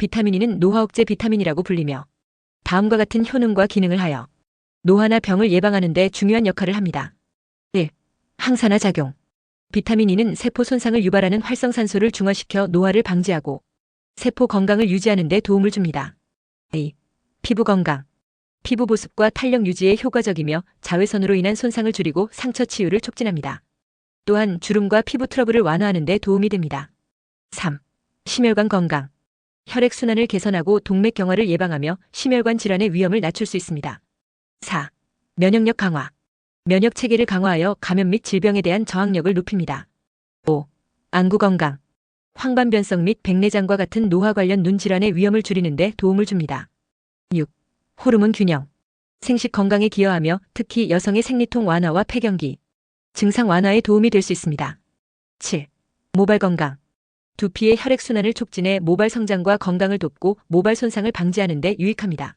비타민 E는 노화 억제 비타민이라고 불리며 다음과 같은 효능과 기능을 하여 노화나 병을 예방하는 데 중요한 역할을 합니다. 1. 항산화 작용. 비타민 E는 세포 손상을 유발하는 활성산소를 중화시켜 노화를 방지하고 세포 건강을 유지하는 데 도움을 줍니다. 2. 피부 건강. 피부 보습과 탄력 유지에 효과적이며 자외선으로 인한 손상을 줄이고 상처 치유를 촉진합니다. 또한 주름과 피부 트러블을 완화하는 데 도움이 됩니다. 3. 심혈관 건강. 혈액순환을 개선하고 동맥경화를 예방하며 심혈관 질환의 위험을 낮출 수 있습니다. 4. 면역력 강화. 면역 체계를 강화하여 감염 및 질병에 대한 저항력을 높입니다. 5. 안구 건강. 황반변성 및 백내장과 같은 노화 관련 눈 질환의 위험을 줄이는 데 도움을 줍니다. 6. 호르몬 균형. 생식 건강에 기여하며 특히 여성의 생리통 완화와 폐경기, 증상 완화에 도움이 될 수 있습니다. 7. 모발 건강. 두피의 혈액순환을 촉진해 모발 성장과 건강을 돕고 모발 손상을 방지하는 데 유익합니다.